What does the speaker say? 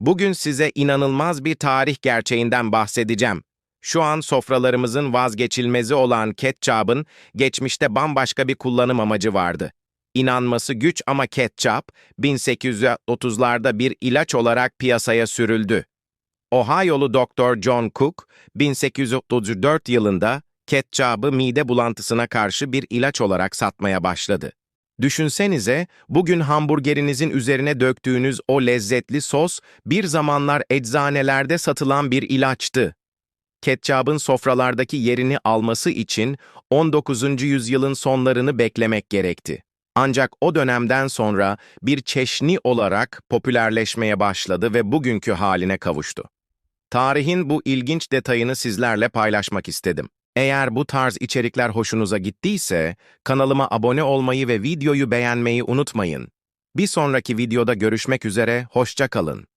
Bugün size inanılmaz bir tarih gerçeğinden bahsedeceğim. Şu an sofralarımızın vazgeçilmezi olan ketçabın geçmişte bambaşka bir kullanım amacı vardı. İnanması güç ama ketçap 1830'larda bir ilaç olarak piyasaya sürüldü. Ohio'lu Dr. John Cook 1834 yılında ketçabı mide bulantısına karşı bir ilaç olarak satmaya başladı. Düşünsenize, bugün hamburgerinizin üzerine döktüğünüz o lezzetli sos bir zamanlar eczanelerde satılan bir ilaçtı. Ketçabın sofralardaki yerini alması için 19. yüzyılın sonlarını beklemek gerekti. Ancak o dönemden sonra bir çeşni olarak popülerleşmeye başladı ve bugünkü haline kavuştu. Tarihin bu ilginç detayını sizlerle paylaşmak istedim. Eğer bu tarz içerikler hoşunuza gittiyse, kanalıma abone olmayı ve videoyu beğenmeyi unutmayın. Bir sonraki videoda görüşmek üzere, hoşça kalın.